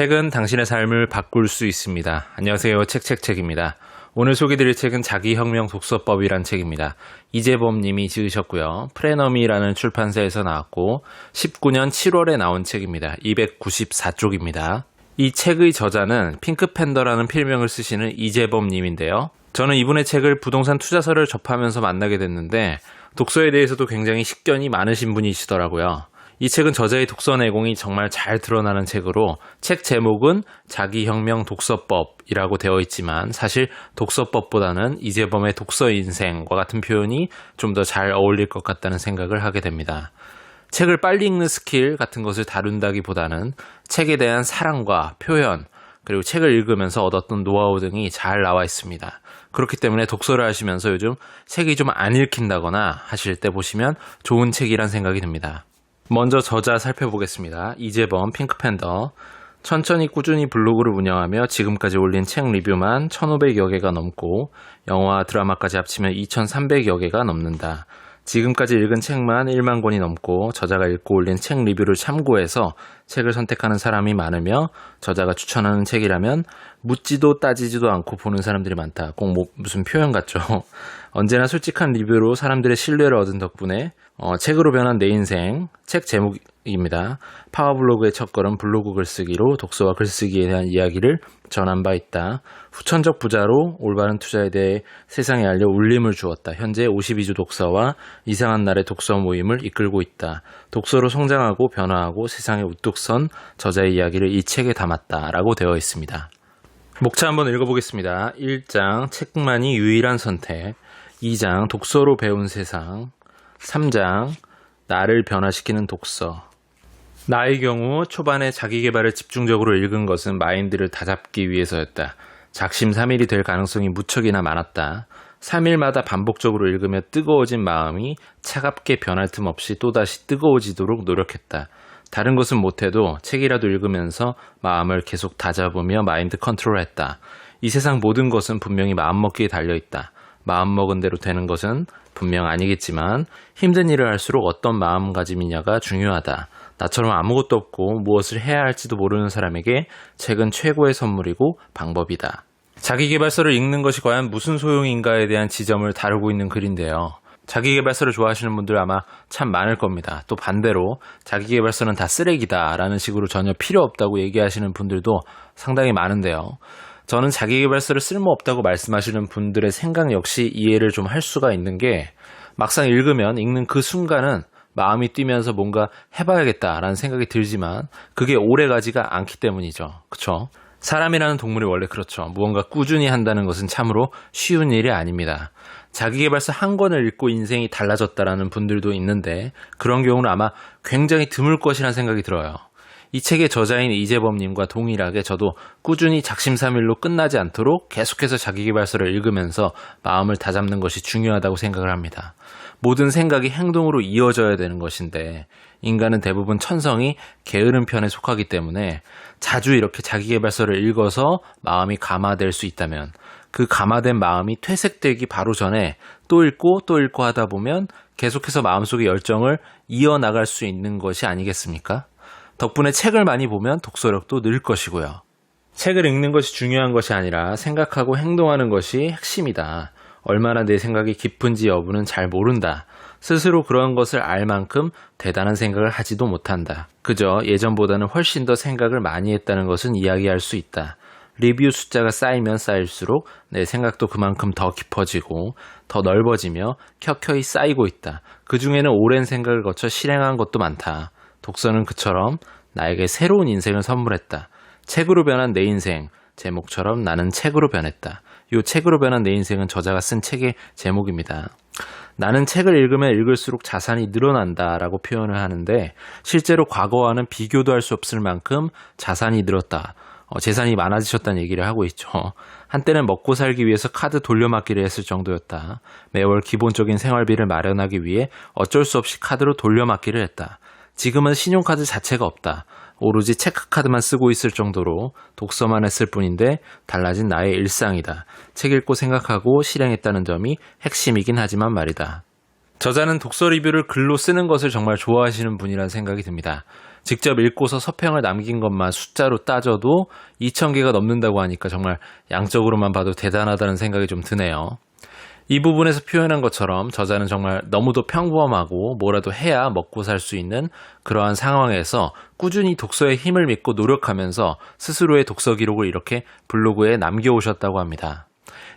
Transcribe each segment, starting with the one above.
책은 당신의 삶을 바꿀 수 있습니다. 안녕하세요. 책책책입니다. 오늘 소개드릴 책은 자기혁명 독서법이란 책입니다. 이재범 님이 지으셨고요. 프레너미라는 출판사에서 나왔고 19년 7월에 나온 책입니다. 294쪽입니다. 이 책의 저자는 핑크팬더라는 필명을 쓰시는 이재범 님인데요. 저는 이분의 책을 부동산 투자서를 접하면서 만나게 됐는데 독서에 대해서도 굉장히 식견이 많으신 분이시더라고요. 이 책은 저자의 독서 내공이 정말 잘 드러나는 책으로 책 제목은 자기혁명 독서법이라고 되어 있지만 사실 독서법보다는 이재범의 독서 인생과 같은 표현이 좀 더 잘 어울릴 것 같다는 생각을 하게 됩니다. 책을 빨리 읽는 스킬 같은 것을 다룬다기보다는 책에 대한 사랑과 표현, 그리고 책을 읽으면서 얻었던 노하우 등이 잘 나와 있습니다. 그렇기 때문에 독서를 하시면서 요즘 책이 좀 안 읽힌다거나 하실 때 보시면 좋은 책이란 생각이 듭니다. 먼저 저자 살펴보겠습니다. 이재범 핑크팬더. 천천히 꾸준히 블로그를 운영하며 지금까지 올린 책 리뷰만 1,500여 개가 넘고 영화, 드라마까지 합치면 2,300여 개가 넘는다. 지금까지 읽은 책만 1만 권이 넘고 저자가 읽고 올린 책 리뷰를 참고해서 책을 선택하는 사람이 많으며 저자가 추천하는 책이라면 묻지도 따지지도 않고 보는 사람들이 많다. 꼭 뭐 무슨 표현 같죠. 언제나 솔직한 리뷰로 사람들의 신뢰를 얻은 덕분에 어, 책으로 변한 내 인생 책 제목입니다. 파워블로그의 첫걸음 블로그 글쓰기로 독서와 글쓰기에 대한 이야기를 전한 바 있다. 후천적 부자로 올바른 투자에 대해 세상에 알려 울림을 주었다. 현재 52주 독서와 이상한 날의 독서 모임을 이끌고 있다. 독서로 성장하고 변화하고 세상에 우뚝 선 저자의 이야기를 이 책에 담았다 라고 되어 있습니다. 목차 한번 읽어보겠습니다. 1장 책만이 유일한 선택 2장 독서로 배운 세상 3장 나를 변화시키는 독서 나의 경우 초반에 자기 개발을 집중적으로 읽은 것은 마인드를 다잡기 위해서였다. 작심삼일이 될 가능성이 무척이나 많았다. 3일마다 반복적으로 읽으며 뜨거워진 마음이 차갑게 변할 틈 없이 또다시 뜨거워지도록 노력했다. 다른 것은 못해도 책이라도 읽으면서 마음을 계속 다잡으며 마인드 컨트롤했다. 이 세상 모든 것은 분명히 마음먹기에 달려있다. 마음먹은 대로 되는 것은 분명 아니겠지만 힘든 일을 할수록 어떤 마음가짐이냐가 중요하다. 나처럼 아무것도 없고 무엇을 해야 할지도 모르는 사람에게 책은 최고의 선물이고 방법이다. 자기개발서를 읽는 것이 과연 무슨 소용인가에 대한 지점을 다루고 있는 글인데요. 자기개발서를 좋아하시는 분들 아마 참 많을 겁니다. 또 반대로 자기개발서는 다 쓰레기다라는 식으로 전혀 필요 없다고 얘기하시는 분들도 상당히 많은데요. 저는 자기개발서를 쓸모없다고 말씀하시는 분들의 생각 역시 이해를 좀 할 수가 있는 게 막상 읽으면 읽는 그 순간은 마음이 뛰면서 뭔가 해봐야겠다라는 생각이 들지만 그게 오래 가지가 않기 때문이죠. 그쵸? 사람이라는 동물이 원래 그렇죠. 무언가 꾸준히 한다는 것은 참으로 쉬운 일이 아닙니다. 자기개발서 한 권을 읽고 인생이 달라졌다라는 분들도 있는데 그런 경우는 아마 굉장히 드물 것이라는 생각이 들어요. 이 책의 저자인 이재범님과 동일하게 저도 꾸준히 작심삼일로 끝나지 않도록 계속해서 자기개발서를 읽으면서 마음을 다잡는 것이 중요하다고 생각을 합니다. 모든 생각이 행동으로 이어져야 되는 것인데 인간은 대부분 천성이 게으른 편에 속하기 때문에 자주 이렇게 자기개발서를 읽어서 마음이 감화될 수 있다면 그 감화된 마음이 퇴색되기 바로 전에 또 읽고 또 읽고 하다 보면 계속해서 마음속의 열정을 이어나갈 수 있는 것이 아니겠습니까? 덕분에 책을 많이 보면 독서력도 늘 것이고요. 책을 읽는 것이 중요한 것이 아니라 생각하고 행동하는 것이 핵심이다. 얼마나 내 생각이 깊은지 여부는 잘 모른다. 스스로 그런 것을 알 만큼 대단한 생각을 하지도 못한다. 그저 예전보다는 훨씬 더 생각을 많이 했다는 것은 이야기할 수 있다. 리뷰 숫자가 쌓이면 쌓일수록 내 생각도 그만큼 더 깊어지고 더 넓어지며 켜켜이 쌓이고 있다. 그 중에는 오랜 생각을 거쳐 실행한 것도 많다. 독서는 그처럼 나에게 새로운 인생을 선물했다. 책으로 변한 내 인생. 제목처럼 나는 책으로 변했다. 이 책으로 변한 내 인생은 저자가 쓴 책의 제목입니다. 나는 책을 읽으면 읽을수록 자산이 늘어난다 라고 표현을 하는데 실제로 과거와는 비교도 할 수 없을 만큼 자산이 늘었다. 어, 재산이 많아지셨다는 얘기를 하고 있죠. 한때는 먹고 살기 위해서 카드 돌려막기를 했을 정도였다. 매월 기본적인 생활비를 마련하기 위해 어쩔 수 없이 카드로 돌려막기를 했다. 지금은 신용카드 자체가 없다. 오로지 체크카드만 쓰고 있을 정도로 독서만 했을 뿐인데 달라진 나의 일상이다. 책 읽고 생각하고 실행했다는 점이 핵심이긴 하지만 말이다. 저자는 독서 리뷰를 글로 쓰는 것을 정말 좋아하시는 분이라는 생각이 듭니다. 직접 읽고서 서평을 남긴 것만 숫자로 따져도 2,000개가 넘는다고 하니까 정말 양적으로만 봐도 대단하다는 생각이 좀 드네요. 이 부분에서 표현한 것처럼 저자는 정말 너무도 평범하고 뭐라도 해야 먹고 살 수 있는 그러한 상황에서 꾸준히 독서의 힘을 믿고 노력하면서 스스로의 독서 기록을 이렇게 블로그에 남겨오셨다고 합니다.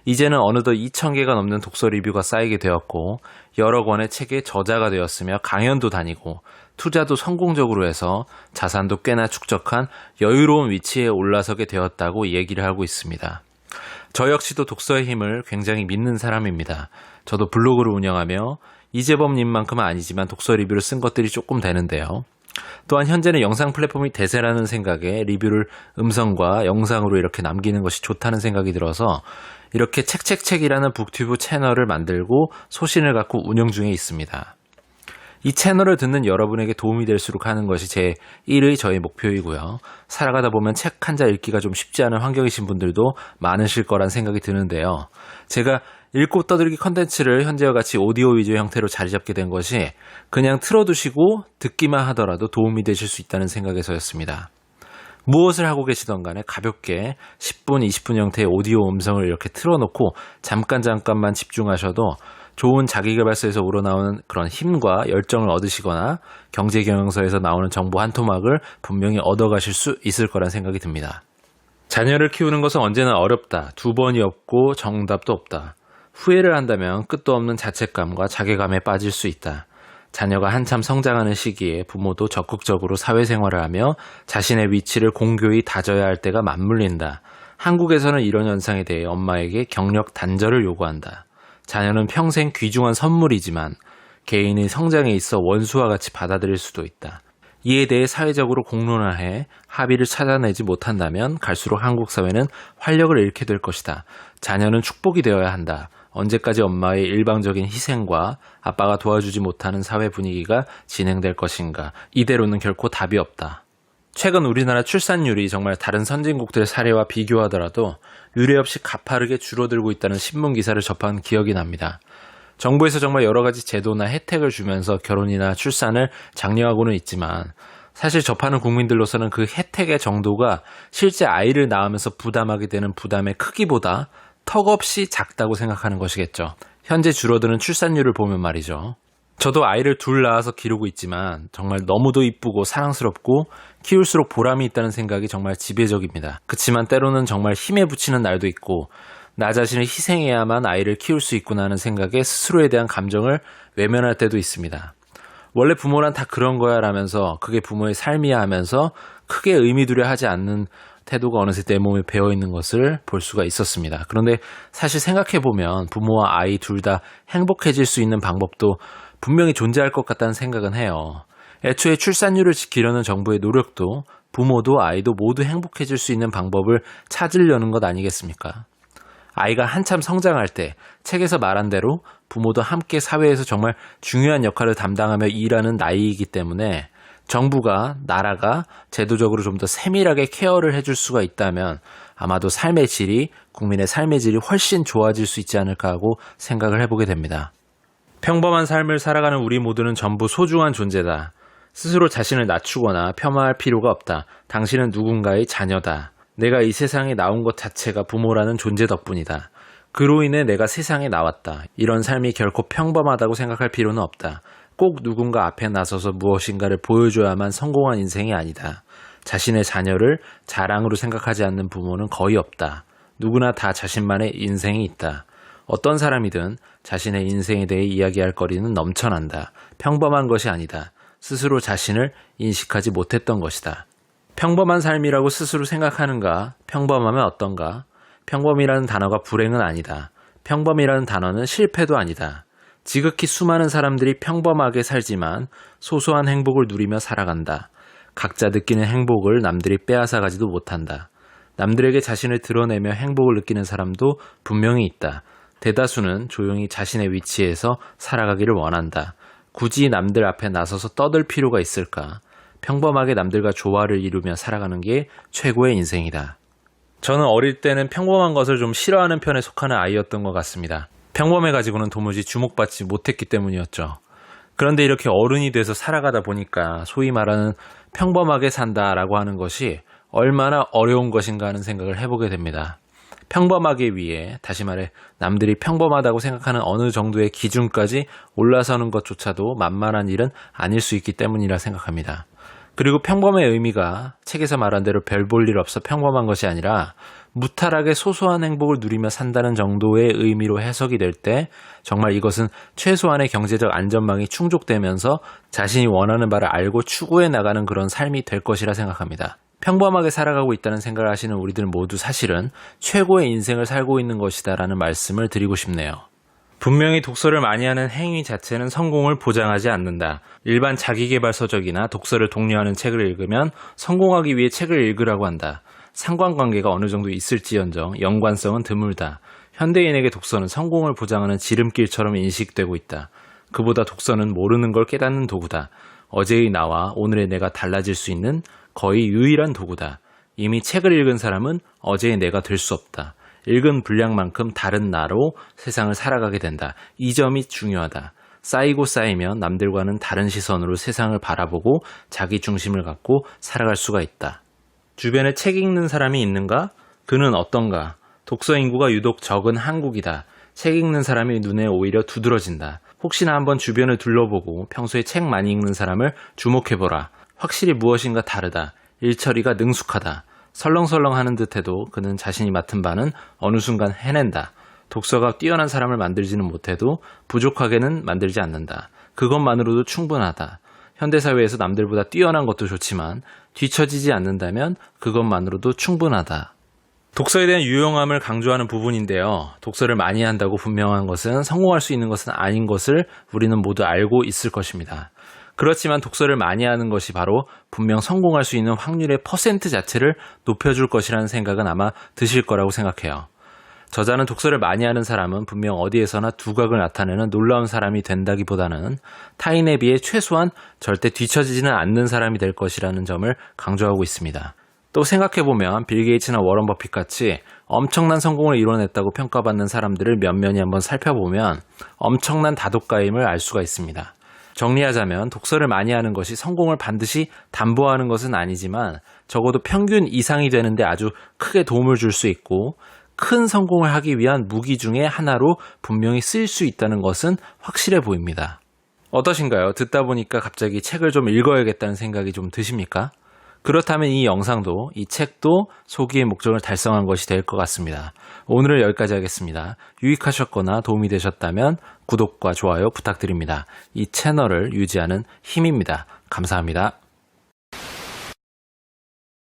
이제는 어느덧 2,000개가 넘는 독서 리뷰가 쌓이게 되었고 여러 권의 책의 저자가 되었으며 강연도 다니고 투자도 성공적으로 해서 자산도 꽤나 축적한 여유로운 위치에 올라서게 되었다고 얘기를 하고 있습니다. 저 역시도 독서의 힘을 굉장히 믿는 사람입니다. 저도 블로그를 운영하며 이재범님만큼은 아니지만 독서 리뷰를 쓴 것들이 조금 되는데요. 또한 현재는 영상 플랫폼이 대세라는 생각에 리뷰를 음성과 영상으로 이렇게 남기는 것이 좋다는 생각이 들어서 이렇게 책책책이라는 북튜브 채널을 만들고 소신을 갖고 운영 중에 있습니다. 이 채널을 듣는 여러분에게 도움이 될수록 하는 것이 제 1의 저의 목표이고요. 살아가다 보면 책 한 자 읽기가 좀 쉽지 않은 환경이신 분들도 많으실 거란 생각이 드는데요. 제가 읽고 떠들기 컨텐츠를 현재와 같이 오디오 위주 형태로 자리 잡게 된 것이 그냥 틀어두시고 듣기만 하더라도 도움이 되실 수 있다는 생각에서였습니다. 무엇을 하고 계시던 간에 가볍게 10분, 20분 형태의 오디오 음성을 이렇게 틀어놓고 잠깐 잠깐만 집중하셔도 좋은 자기개발서에서 우러나오는 그런 힘과 열정을 얻으시거나 경제경영서에서 나오는 정보 한 토막을 분명히 얻어가실 수 있을 거란 생각이 듭니다. 자녀를 키우는 것은 언제나 어렵다. 두 번이 없고 정답도 없다. 후회를 한다면 끝도 없는 자책감과 자괴감에 빠질 수 있다. 자녀가 한참 성장하는 시기에 부모도 적극적으로 사회생활을 하며 자신의 위치를 공교히 다져야 할 때가 맞물린다. 한국에서는 이런 현상에 대해 엄마에게 경력 단절을 요구한다. 자녀는 평생 귀중한 선물이지만 개인의 성장에 있어 원수와 같이 받아들일 수도 있다. 이에 대해 사회적으로 공론화해 합의를 찾아내지 못한다면 갈수록 한국 사회는 활력을 잃게 될 것이다. 자녀는 축복이 되어야 한다. 언제까지 엄마의 일방적인 희생과 아빠가 도와주지 못하는 사회 분위기가 진행될 것인가. 이대로는 결코 답이 없다. 최근 우리나라 출산율이 정말 다른 선진국들의 사례와 비교하더라도 유례 없이 가파르게 줄어들고 있다는 신문 기사를 접한 기억이 납니다. 정부에서 정말 여러 가지 제도나 혜택을 주면서 결혼이나 출산을 장려하고는 있지만 사실 접하는 국민들로서는 그 혜택의 정도가 실제 아이를 낳으면서 부담하게 되는 부담의 크기보다 턱없이 작다고 생각하는 것이겠죠. 현재 줄어드는 출산율을 보면 말이죠. 저도 아이를 둘 낳아서 기르고 있지만 정말 너무도 이쁘고 사랑스럽고 키울수록 보람이 있다는 생각이 정말 지배적입니다. 그치만 때로는 정말 힘에 부치는 날도 있고 나 자신을 희생해야만 아이를 키울 수 있구나 하는 생각에 스스로에 대한 감정을 외면할 때도 있습니다. 원래 부모란 다 그런 거야 라면서 그게 부모의 삶이야 하면서 크게 의미 두려 하지 않는 태도가 어느새 내 몸에 배어 있는 것을 볼 수가 있었습니다. 그런데 사실 생각해 보면 부모와 아이 둘 다 행복해질 수 있는 방법도 분명히 존재할 것 같다는 생각은 해요. 애초에 출산율을 지키려는 정부의 노력도 부모도 아이도 모두 행복해질 수 있는 방법을 찾으려는 것 아니겠습니까? 아이가 한참 성장할 때 책에서 말한 대로 부모도 함께 사회에서 정말 중요한 역할을 담당하며 일하는 나이이기 때문에 정부가, 나라가 제도적으로 좀 더 세밀하게 케어를 해줄 수가 있다면 아마도 삶의 질이, 국민의 삶의 질이 훨씬 좋아질 수 있지 않을까 하고 생각을 해보게 됩니다. 평범한 삶을 살아가는 우리 모두는 전부 소중한 존재다. 스스로 자신을 낮추거나 폄하할 필요가 없다. 당신은 누군가의 자녀다. 내가 이 세상에 나온 것 자체가 부모라는 존재 덕분이다. 그로 인해 내가 세상에 나왔다. 이런 삶이 결코 평범하다고 생각할 필요는 없다. 꼭 누군가 앞에 나서서 무엇인가를 보여줘야만 성공한 인생이 아니다. 자신의 자녀를 자랑으로 생각하지 않는 부모는 거의 없다. 누구나 다 자신만의 인생이 있다. 어떤 사람이든 자신의 인생에 대해 이야기할 거리는 넘쳐난다. 평범한 것이 아니다. 스스로 자신을 인식하지 못했던 것이다. 평범한 삶이라고 스스로 생각하는가? 평범하면 어떤가? 평범이라는 단어가 불행은 아니다. 평범이라는 단어는 실패도 아니다. 지극히 수많은 사람들이 평범하게 살지만 소소한 행복을 누리며 살아간다. 각자 느끼는 행복을 남들이 빼앗아 가지도 못한다. 남들에게 자신을 드러내며 행복을 느끼는 사람도 분명히 있다. 대다수는 조용히 자신의 위치에서 살아가기를 원한다. 굳이 남들 앞에 나서서 떠들 필요가 있을까? 평범하게 남들과 조화를 이루며 살아가는 게 최고의 인생이다. 저는 어릴 때는 평범한 것을 좀 싫어하는 편에 속하는 아이였던 것 같습니다. 평범해가지고는 도무지 주목받지 못했기 때문이었죠. 그런데 이렇게 어른이 돼서 살아가다 보니까 소위 말하는 평범하게 산다라고 하는 것이 얼마나 어려운 것인가 하는 생각을 해보게 됩니다. 평범하기 위해 다시 말해 남들이 평범하다고 생각하는 어느 정도의 기준까지 올라서는 것조차도 만만한 일은 아닐 수 있기 때문이라 생각합니다. 그리고 평범의 의미가 책에서 말한 대로 별 볼 일 없어 평범한 것이 아니라 무탈하게 소소한 행복을 누리며 산다는 정도의 의미로 해석이 될 때 정말 이것은 최소한의 경제적 안전망이 충족되면서 자신이 원하는 바를 알고 추구해 나가는 그런 삶이 될 것이라 생각합니다. 평범하게 살아가고 있다는 생각을 하시는 우리들 모두 사실은 최고의 인생을 살고 있는 것이다라는 말씀을 드리고 싶네요. 분명히 독서를 많이 하는 행위 자체는 성공을 보장하지 않는다. 일반 자기개발 서적이나 독서를 독려하는 책을 읽으면 성공하기 위해 책을 읽으라고 한다. 상관관계가 어느 정도 있을지언정 연관성은 드물다. 현대인에게 독서는 성공을 보장하는 지름길처럼 인식되고 있다. 그보다 독서는 모르는 걸 깨닫는 도구다. 어제의 나와 오늘의 내가 달라질 수 있는 거의 유일한 도구다. 이미 책을 읽은 사람은 어제의 내가 될 수 없다. 읽은 분량만큼 다른 나로 세상을 살아가게 된다. 이 점이 중요하다. 쌓이고 쌓이면 남들과는 다른 시선으로 세상을 바라보고 자기 중심을 갖고 살아갈 수가 있다. 주변에 책 읽는 사람이 있는가? 그는 어떤가? 독서 인구가 유독 적은 한국이다. 책 읽는 사람이 눈에 오히려 두드러진다. 혹시나 한번 주변을 둘러보고 평소에 책 많이 읽는 사람을 주목해보라. 확실히 무엇인가 다르다. 일처리가 능숙하다. 설렁설렁 하는 듯해도 그는 자신이 맡은 바는 어느 순간 해낸다. 독서가 뛰어난 사람을 만들지는 못해도 부족하게는 만들지 않는다. 그것만으로도 충분하다. 현대사회에서 남들보다 뛰어난 것도 좋지만 뒤처지지 않는다면 그것만으로도 충분하다. 독서에 대한 유용함을 강조하는 부분인데요. 독서를 많이 한다고 분명한 것은 성공할 수 있는 것은 아닌 것을 우리는 모두 알고 있을 것입니다. 그렇지만 독서를 많이 하는 것이 바로 분명 성공할 수 있는 확률의 퍼센트 자체를 높여줄 것이라는 생각은 아마 드실 거라고 생각해요. 저자는 독서를 많이 하는 사람은 분명 어디에서나 두각을 나타내는 놀라운 사람이 된다기보다는 타인에 비해 최소한 절대 뒤처지지는 않는 사람이 될 것이라는 점을 강조하고 있습니다. 또 생각해보면 빌 게이츠나 워런 버핏 같이 엄청난 성공을 이뤄냈다고 평가받는 사람들을 면면히 한번 살펴보면 엄청난 다독가임을 알 수가 있습니다. 정리하자면 독서를 많이 하는 것이 성공을 반드시 담보하는 것은 아니지만 적어도 평균 이상이 되는데 아주 크게 도움을 줄 수 있고 큰 성공을 하기 위한 무기 중의 하나로 분명히 쓰일 수 있다는 것은 확실해 보입니다. 어떠신가요? 듣다 보니까 갑자기 책을 좀 읽어야겠다는 생각이 좀 드십니까? 그렇다면 이 영상도 이 책도 소기의 목적을 달성한 것이 될 것 같습니다. 오늘은 여기까지 하겠습니다. 유익하셨거나 도움이 되셨다면 구독과 좋아요 부탁드립니다. 이 채널을 유지하는 힘입니다. 감사합니다.